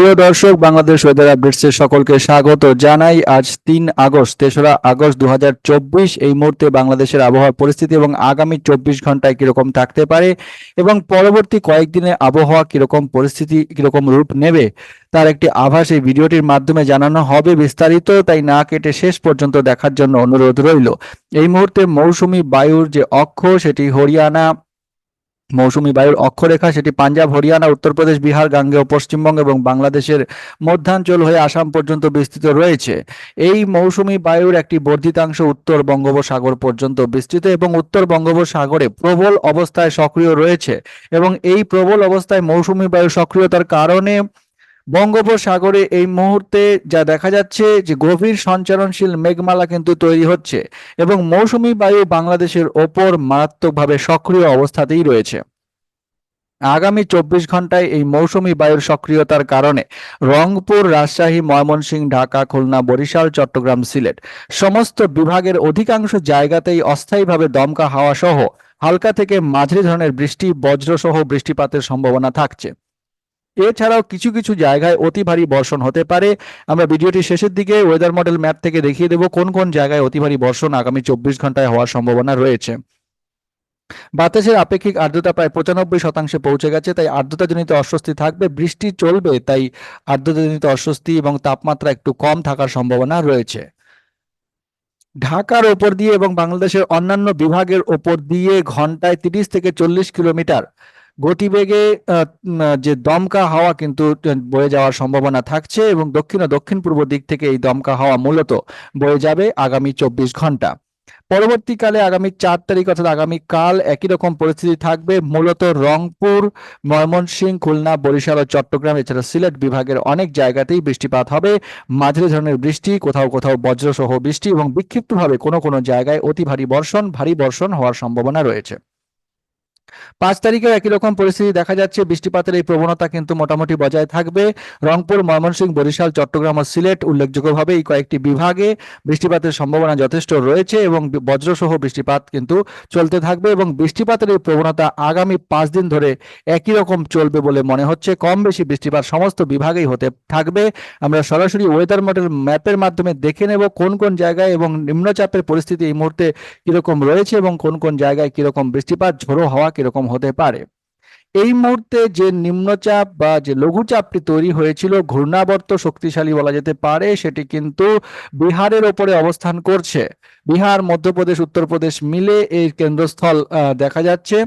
প্রিয় দর্শক, বাংলাদেশ ওয়েদার আপডেটসের সকলকে স্বাগত জানাই। আজ তিন আগস্ট, তেসরা আগস্ট দু হাজার চব্বিশ। এই মুহূর্তে বাংলাদেশের আবহাওয়ার পরিস্থিতি এবং আগামী চব্বিশ ঘন্টায় কীরকম থাকতে পারে এবং পরবর্তী কয়েকদিনে আবহাওয়া কীরকম পরিস্থিতি, কীরকম রূপ নেবে তার একটি আভাস এই ভিডিওটির মাধ্যমে জানানো হবে বিস্তারিত। তাই না কেটে শেষ পর্যন্ত দেখার জন্য অনুরোধ রইল। এই মুহূর্তে মৌসুমী বায়ুর যে অক্ষ, সেটি হরিয়ানা মৌসুমী বায়ুর অক্ষরেখা সেটি পাঞ্জাব, হরিয়ানা, উত্তরপ্রদেশ, বিহার, গাঙ্গেয়, পশ্চিমবঙ্গ এবং বাংলাদেশের মধ্যাঞ্চল হয়ে আসাম পর্যন্ত বিস্তৃত রয়েছে। এই মৌসুমী বায়ুর একটি বর্ধিতাংশ উত্তর বঙ্গোপসাগর পর্যন্ত বিস্তৃত এবং উত্তর বঙ্গোপসাগরে প্রবল অবস্থায় সক্রিয় রয়েছে এবং এই প্রবল অবস্থায় মৌসুমী বায়ু সক্রিয়তার কারণে বঙ্গোপসাগরে এই মুহূর্তে যা দেখা যাচ্ছে যে গভীর সঞ্চারণশীল মেঘমালা কিন্তু তৈরি হচ্ছে এবং মৌসুমী বায়ু বাংলাদেশের ওপর মারাত্মকভাবে সক্রিয় অবস্থাতেই রয়েছে। আগামী চব্বিশ ঘন্টায় এই মৌসুমী বায়ুর সক্রিয়তার কারণে রংপুর, রাজশাহী, ময়মনসিংহ, ঢাকা, খুলনা, বরিশাল, চট্টগ্রাম, সিলেট সমস্ত বিভাগের অধিকাংশ জায়গাতেই অস্থায়ীভাবে দমকা হাওয়া সহ হালকা থেকে মাঝারি ধরনের বৃষ্টি, বজ্রসহ বৃষ্টিপাতের সম্ভাবনা থাকছে। এছাড়াও কিছু কিছু জায়গায় অতি ভারী বর্ষণ হতে পারে। আমরা ভিডিওটি শেষের দিকে ওয়েদার মডেল ম্যাপ থেকে দেখিয়ে দেব কোন কোন জায়গায় অতি ভারী বর্ষণ আগামী চব্বিশ ঘন্টায় হওয়ার সম্ভাবনা রয়েছে। বাতাসের আপেক্ষিক আর্দ্রতা প্রায় পঁচানব্বই শতাংশে পৌঁছে গেছে, তাই আর্দ্রতাজনিত অস্বস্তি থাকবে, বৃষ্টি চলবে, তাই আর্দ্রতাজনিত অস্বস্তি এবং তাপমাত্রা একটু কম থাকার সম্ভাবনা রয়েছে। ঢাকার ওপর দিয়ে এবং বাংলাদেশের অন্যান্য বিভাগের ওপর দিয়ে ঘন্টায় তিরিশ থেকে চল্লিশ কিলোমিটার গতিবেগে যে দমকা হাওয়া কিন্তু বয়ে যাওয়ার সম্ভাবনা থাকছে এবং দক্ষিণ ও দক্ষিণ পূর্ব দিক থেকে এই দমকা হাওয়া মূলত বয়ে যাবে আগামী চব্বিশ ঘণ্টা। পরবর্তীকালে আগামী চার তারিখ অর্থাৎ আগামী কাল একই রকম পরিস্থিতি থাকবে। মূলত রংপুর, ময়মনসিংহ, খুলনা, বরিশাল ও চট্টগ্রাম, এছাড়া সিলেট বিভাগের অনেক জায়গাতেই বৃষ্টিপাত হবে। মাঝারি ধরনের বৃষ্টি, কোথাও কোথাও বজ্রসহ বৃষ্টি এবং বিক্ষিপ্তভাবে কোনো কোনো জায়গায় অতি ভারী বর্ষণ ভারী বর্ষণ হওয়ার সম্ভাবনা রয়েছে। পাঁচ তারিখেও একই রকম পরিস্থিতি দেখা যাচ্ছে। বৃষ্টিপাতের এই প্রবণতা কিন্তু মোটামুটি বজায় থাকবে। রংপুর, ময়মনসিংহ, বরিশাল, চট্টগ্রাম ও সিলেট উল্লেখযোগ্যভাবে এই কয়েকটি বিভাগে বৃষ্টিপাতের সম্ভাবনা যথেষ্ট রয়েছে এবং বজ্রসহ বৃষ্টিপাত কিন্তু চলতে থাকবে এবং বৃষ্টিপাতের এই প্রবণতা আগামী পাঁচ দিন ধরে একই রকম চলবে বলে মনে হচ্ছে। কম বেশি বৃষ্টিপাত সমস্ত বিভাগেই হতে থাকবে। আমরা সরাসরি ওয়েদার মডেল ম্যাপের মাধ্যমে দেখে নেব কোন কোন জায়গায় এবং নিম্নচাপের পরিস্থিতি এই মুহূর্তে কীরকম রয়েছে এবং কোন কোন জায়গায় কীরকম বৃষ্টিপাত, ঝোড়ো হওয়া কীরকম হতে পারে? এই মুহূর্তে যে নিম্নচাপ বা যে লঘুচাপটি তৈরি হয়েছিল, ঘূর্ণাবর্ত শক্তিশালী বলা যেতে পারে, সেটি কিন্তু বিহারের ওপরে অবস্থান করছে। বিহার, মধ্যপ্রদেশ, উত্তরপ্রদেশ মিলে এই কেন্দ্রস্থল দেখা যাচ্ছে।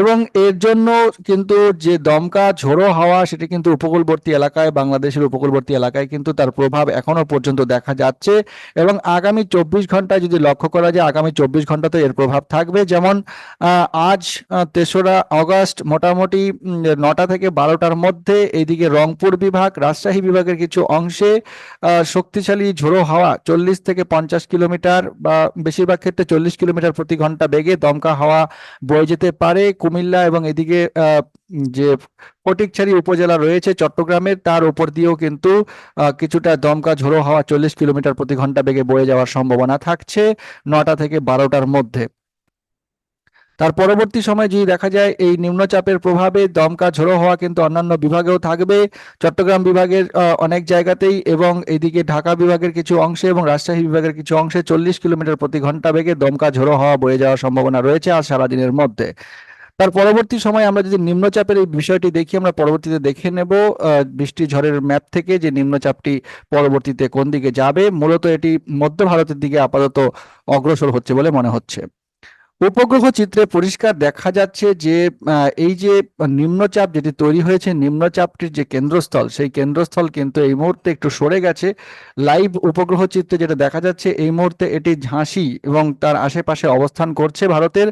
এবং এর জন্য কিন্তু যে দমকা ঝোড়ো হাওয়া সেটি কিন্তু উপকূলবর্তী এলাকায়, বাংলাদেশের উপকূলবর্তী এলাকায় কিন্তু তার প্রভাব এখনও পর্যন্ত দেখা যাচ্ছে। এবং আগামী চব্বিশ ঘন্টায় যদি লক্ষ্য করা যায়, আগামী চব্বিশ ঘন্টাতে এর প্রভাব থাকবে। যেমন আজ তেসরা অগস্ট মোটামুটি নটা থেকে বারোটার মধ্যে এইদিকে রংপুর বিভাগ, রাজশাহী বিভাগের কিছু অংশে শক্তিশালী ঝোড়ো হাওয়া চল্লিশ থেকে পঞ্চাশ কিলোমিটার বা বেশিরভাগ ক্ষেত্রে চল্লিশ কিলোমিটার প্রতি ঘণ্টা বেগে দমকা হাওয়া বয়ে যেতে পারে। কুমিল্লা এবং এদিকে যে ফটিকছড়ি উপজেলা রয়েছে চট্টগ্রামের তার উপর দিয়েও কিন্তু কিছুটা দমকা ঝোড়ো হাওয়া চল্লিশ কিলোমিটার প্রতি ঘণ্টা বেগে বয়ে যাওয়ার সম্ভাবনা থাকছে নটা থেকে বারোটার মধ্যে। তার পরবর্তী সময় যদি দেখা যায় এই নিম্নচাপের প্রভাবে দমকা ঝোড়ো হওয়া কিন্তু অন্যান্য বিভাগেও থাকবে। চট্টগ্রাম বিভাগের অনেক জায়গাতেই এবং এদিকে ঢাকা বিভাগের কিছু অংশে এবং রাজশাহী বিভাগের কিছু অংশে চল্লিশ কিলোমিটার প্রতি ঘণ্টা বেগে দমকা ঝোড়ো হওয়া বয়ে যাওয়ার সম্ভাবনা রয়েছে আজ সারাদিনের মধ্যে। তার পরবর্তী সময় আমরা যদি নিম্নচাপের এই বিষয়টি দেখি, আমরা পরবর্তীতে দেখে নেব বৃষ্টি ঝড়ের ম্যাপ থেকে যে নিম্নচাপটি পরবর্তীতে কোন দিকে যাবে। মূলত এটি মধ্য ভারতের দিকে আপাতত অগ্রসর হচ্ছে বলে মনে হচ্ছে। উপগ্রহ চিত্রে পরিষ্কার দেখা যাচ্ছে যে এই যে নিম্নচাপ যেটি তৈরি হয়েছে, নিম্নচাপটির যে কেন্দ্রস্থল, সেই কেন্দ্রস্থল কিন্তু এই মুহূর্তে একটু সরে গেছে। লাইভ উপগ্রহ চিত্রে যেটা দেখা যাচ্ছে, এই মুহূর্তে এটি ঝাঁসি এবং তার আশেপাশে অবস্থান করছে ভারতের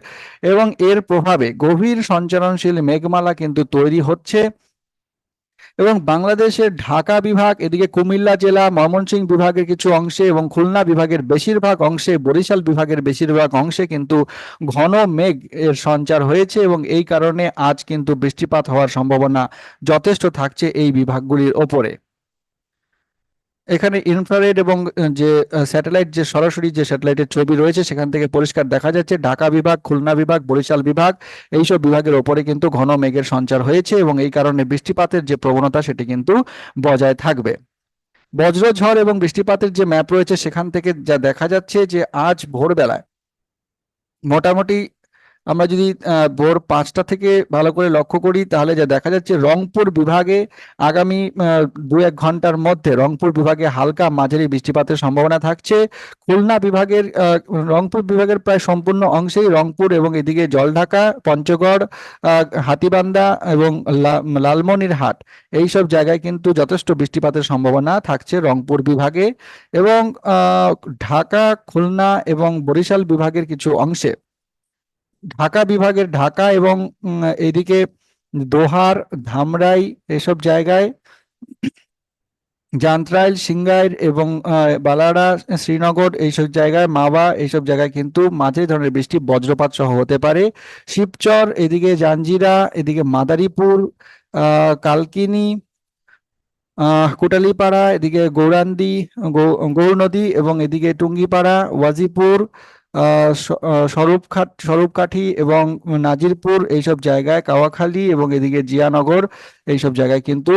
এবং এর প্রভাবে গভীর সঞ্চারণশীল মেঘমালা কিন্তু তৈরি হচ্ছে। এবং বাংলাদেশের ঢাকা বিভাগ, এদিকে কুমিল্লা জেলা, ময়মনসিংহ বিভাগের কিছু অংশে এবং খুলনা বিভাগের বেশিরভাগ অংশে, বরিশাল বিভাগের বেশিরভাগ অংশে কিন্তু ঘন মেঘ এর সঞ্চার হয়েছে এবং এই কারণে আজ কিন্তু বৃষ্টিপাত হওয়ার সম্ভাবনা যথেষ্ট থাকছে এই বিভাগগুলির ওপরে। এখানে ইনফ্রারেড এবং যে স্যাটেলাইট যে সরাসরি যে স্যাটেলাইটের ছবি রয়েছে, সেখান থেকে পরিষ্কার দেখা যাচ্ছে। ঢাকা বিভাগ, খুলনা বিভাগ, বরিশাল বিভাগ, এইসব বিভাগের ওপরে কিন্তু ঘন মেঘের সঞ্চার হয়েছে এবং এই কারণে বৃষ্টিপাতের যে প্রবণতা, সেটি কিন্তু বজায় থাকবে। বজ্রঝড় এবং বৃষ্টিপাতের যে ম্যাপ রয়েছে, সেখান থেকে যা দেখা যাচ্ছে যে আজ ভোরবেলায় মোটামুটি আমরা যদি ভোর পাঁচটা থেকে ভালো করে লক্ষ্য করি তাহলে যা দেখা যাচ্ছে রংপুর বিভাগে আগামী দু এক ঘণ্টার মধ্যে রংপুর বিভাগে হালকা মাঝারি বৃষ্টিপাতের সম্ভাবনা থাকছে। খুলনা বিভাগের রংপুর বিভাগের প্রায় সম্পূর্ণ অংশেই রংপুর এবং এদিকে জলঢাকা পঞ্চগড় আহ, হাতীবান্ধা এবং লা- লালমনিরহাট এই সব জায়গায় কিন্তু যথেষ্ট বৃষ্টিপাতের সম্ভাবনা থাকছে রংপুর বিভাগে। এবং ঢাকা খুলনা এবং বরিশাল বিভাগের কিছু অংশে ঢাকা বিভাগের ঢাকা এবং এদিকে দোহার, ধামরাই এসব জায়গায় যান্ত্রাইল সিংগাইর এবং বালাড়া শ্রীনগর এইসব জায়গায়, মাওয়া এইসব জায়গায় কিন্তু মাঝারি ধরনের বৃষ্টি, বজ্রপাত সহ হতে পারে। শিবচর, এদিকে জাঞ্জিরা, এদিকে মাদারীপুর কালকিনি কোটালীপাড়া, এদিকে গৌরান্দি, গৌ- গৌরনদী এবং এদিকে টুঙ্গিপাড়া, ওয়াজিপুর স্বরূপখাট স্বরূপকাঠি এবং নাজিরপুর এইসব জায়গায়, কাওয়াখালী এবং এদিকে জিয়ানগর এইসব জায়গায় কিন্তু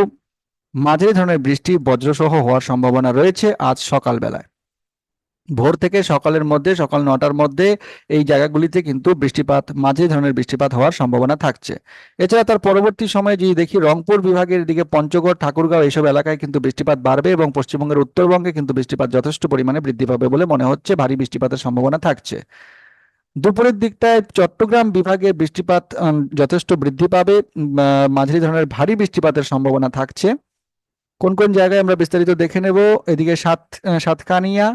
মাঝারি ধরনের বৃষ্টি, বজ্রসহ হওয়ার সম্ভাবনা রয়েছে আজ সকালবেলায়। ভোর থেকে সকালের মধ্যে, সকাল নটার মধ্যে এই জায়গাগুলিতে কিন্তু বৃষ্টিপাত, মাঝে ধরনের বৃষ্টিপাত হওয়ার সম্ভাবনা থাকছে। এছাড়া তার পরবর্তী সময়ে যদি দেখি, রংপুর বিভাগের দিকে পঞ্চগড়, ঠাকুরগাঁও এইসব এলাকায় কিন্তু বৃষ্টিপাত বাড়বে এবং পশ্চিমবঙ্গের উত্তরবঙ্গে কিন্তু বৃষ্টিপাত যথেষ্ট পরিমাণে বৃদ্ধি পাবে বলে মনে হচ্ছে। ভারী বৃষ্টিপাতের সম্ভাবনা থাকছে। দুপুরের দিকটায় চট্টগ্রাম বিভাগে বৃষ্টিপাত যথেষ্ট বৃদ্ধি পাবে। মাঝারি ধরনের ভারী বৃষ্টিপাতের সম্ভাবনা থাকছে। কোন কোন জায়গায় আমরা বিস্তারিত দেখে নেব? এদিকে সাত সাতকানিয়া,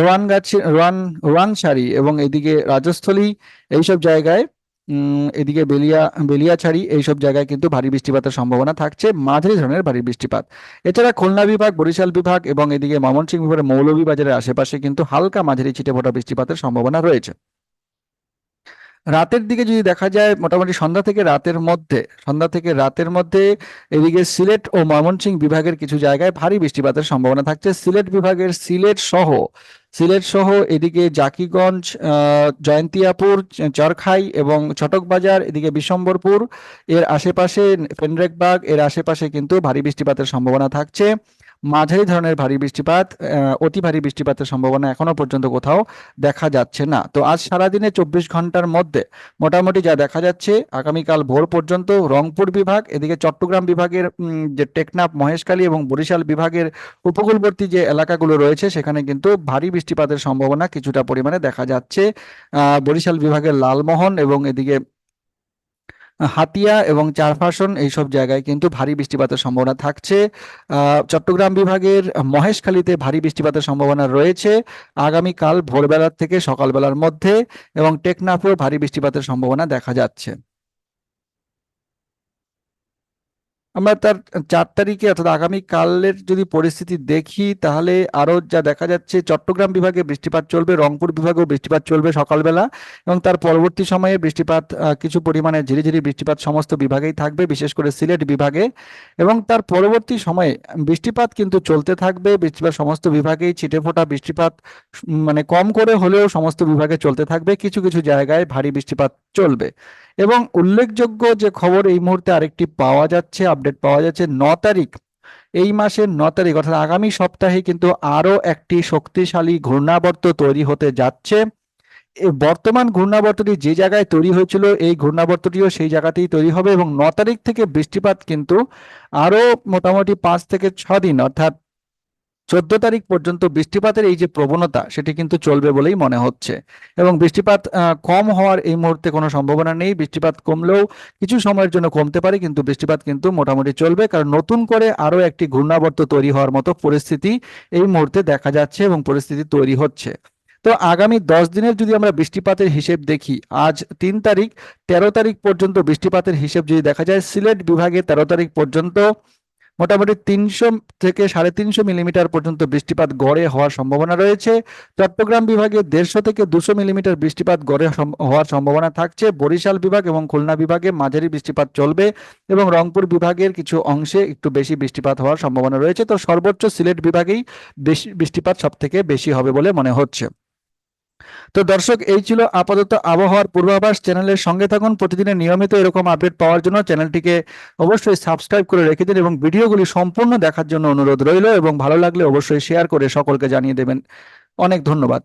রোয়ানগাছি, রোয়ান রোয়াংছড়ি এবং এদিকে রাজস্থলী, এইসব জায়গায় এদিকে বেলিয়া, বেলিয়াছড়ি, এইসব জায়গায় কিন্তু ভারী বৃষ্টিপাতের সম্ভাবনা থাকছে। মাঝারি ধরনের ভারী বৃষ্টিপাত। এছাড়া খুলনা বিভাগ, বরিশাল বিভাগ এবং এদিকে ময়মনসিংহ বিভাগের মৌলভীবাজারের আশেপাশে কিন্তু হালকা মাঝারি ছিটেফোঁটা বৃষ্টিপাতের সম্ভাবনা রয়েছে। রাতের দিকে যদি দেখা যায়, মোটামুটি সন্ধ্যা থেকে রাতের মধ্যে, সন্ধ্যা থেকে রাতের মধ্যে এদিকে সিলেট ও ময়মনসিংহ বিভাগের কিছু জায়গায় ভারী বৃষ্টিপাতের সম্ভাবনা থাকছে। সিলেট বিভাগের সিলেট সহ সিলেট সহ এদিকে জাকিগঞ্জ জয়ন্তিয়াপুর, চরখাই এবং চটকবাজার, এদিকে বিশম্বরপুর এর আশেপাশে ফেনরেকবাগ, এর আশেপাশে কিন্তু ভারী বৃষ্টিপাতের সম্ভাবনা থাকছে। মাঝারি ধরনের ভারী বৃষ্টিপাত অতি ভারী বৃষ্টিপাতের সম্ভাবনা এখনও পর্যন্ত কোথাও দেখা যাচ্ছে না। তো আজ সারাদিনে চব্বিশ ঘণ্টার মধ্যে মোটামুটি যা দেখা যাচ্ছে, আগামীকাল ভোর পর্যন্ত রংপুর বিভাগ, এদিকে চট্টগ্রাম বিভাগের যে টেকনাফ, মহেশখালী এবং বরিশাল বিভাগের উপকূলবর্তী যে এলাকাগুলো রয়েছে, সেখানে কিন্তু ভারী বৃষ্টিপাতের সম্ভাবনা কিছুটা পরিমাণে দেখা যাচ্ছে। বরিশাল বিভাগের লালমোহন এবং এদিকে হাতিয়া এবং চারফাসন এইসব জায়গায় কিন্তু ভারী বৃষ্টিপাতের সম্ভাবনা থাকছে। চট্টগ্রাম বিভাগের মহেশখালীতে ভারী বৃষ্টিপাতের সম্ভাবনা রয়েছে। আগামীকাল ভোরবেলার থেকে সকালবেলার মধ্যে এবং টেকনাফেও ভারী বৃষ্টিপাতের সম্ভাবনা দেখা যাচ্ছে। আমরা তার চার তারিখে অর্থাৎ আগামীকালের যদি পরিস্থিতি দেখি, তাহলে আরও যা দেখা যাচ্ছে, চট্টগ্রাম বিভাগে বৃষ্টিপাত চলবে, রংপুর বিভাগেও বৃষ্টিপাত চলবে সকালবেলা এবং তার পরবর্তী সময়ে বৃষ্টিপাত কিছু পরিমাণে ঝিরিঝিরি বৃষ্টিপাত সমস্ত বিভাগেই থাকবে, বিশেষ করে সিলেট বিভাগে এবং তার পরবর্তী সময়ে বৃষ্টিপাত কিন্তু চলতে থাকবে, বৃষ্টিপাত সমস্ত বিভাগেই ছিটেফোঁটা বৃষ্টিপাত মানে কম করে হলেও সমস্ত বিভাগে চলতে থাকবে, কিছু কিছু জায়গায় ভারী বৃষ্টিপাত চলবে এবং উল্লেখযোগ্য যে খবর এই মুহূর্তে আরেকটি পাওয়া যাচ্ছে আপডেট পাওয়া যাচ্ছে ন তারিখ। এই মাসের ন তারিখ, অর্থাৎ আগামী সপ্তাহে কিন্তু আরও একটি শক্তিশালী ঘূর্ণাবর্ত তৈরি হতে যাচ্ছে। বর্তমান ঘূর্ণাবর্তটি যে জায়গায় তৈরি হয়েছিল, এই ঘূর্ণাবর্তটিও সেই জায়গাতেই তৈরি হবে এবং ন তারিখ থেকে বৃষ্টিপাত কিন্তু আরও মোটামুটি পাঁচ থেকে ছ দিন অর্থাৎ চোদ্দ তারিখ পর্যন্ত বৃষ্টিপাতের এই যে প্রবণতা, সেটি কিন্তু চলবে বলেই মনে হচ্ছে। এবং বৃষ্টিপাত কম হওয়ার এই মুহূর্তে কোনো সম্ভাবনা নেই। বৃষ্টিপাত কমলেও কিছু সময়ের জন্য কমতে পারে, কিন্তু বৃষ্টিপাত কিন্তু মোটামুটি চলবে। কারণ নতুন করে আরও একটি ঘূর্ণাবর্ত তৈরি হওয়ার মতো পরিস্থিতি এই মুহূর্তে দেখা যাচ্ছে এবং পরিস্থিতি তৈরি হচ্ছে। তো আগামী দশ দিনের যদি আমরা বৃষ্টিপাতের হিসেব দেখি, আজ তিন তারিখ, তেরো তারিখ পর্যন্ত বৃষ্টিপাতের হিসেব যদি দেখা যায়, সিলেট বিভাগে তেরো তারিখ পর্যন্ত মোটামুটি তিনশো থেকে সাড়ে তিনশো মিলিমিটার পর্যন্ত বৃষ্টিপাত গড়ে হওয়ার সম্ভাবনা রয়েছে। চট্টগ্রাম বিভাগে দেড়শো থেকে দুশো মিলিমিটার বৃষ্টিপাত গড়ে হওয়ার সম্ভাবনা থাকছে। বরিশাল বিভাগ এবং খুলনা বিভাগে মাঝারি বৃষ্টিপাত চলবে এবং রংপুর বিভাগের কিছু অংশে একটু বেশি বৃষ্টিপাত হওয়ার সম্ভাবনা রয়েছে। তো সর্বোচ্চ সিলেট বিভাগেই বেশি বৃষ্টিপাত সব থেকে বেশি হবে বলে মনে হচ্ছে। তো দর্শক, এই ছিল আপাতত আবহাওয়ার পূর্বাভাস। চ্যানেলের সঙ্গে থাকুন, প্রতিদিনের নিয়মিত এরকম আপডেট পাওয়ার জন্য চ্যানেলটিকে অবশ্যই সাবস্ক্রাইব করে রেখে দিন এবং ভিডিওগুলি সম্পূর্ণ দেখার জন্য অনুরোধ রইল এবং ভালো লাগলে অবশ্যই শেয়ার করে সকলকে জানিয়ে দেবেন। অনেক ধন্যবাদ।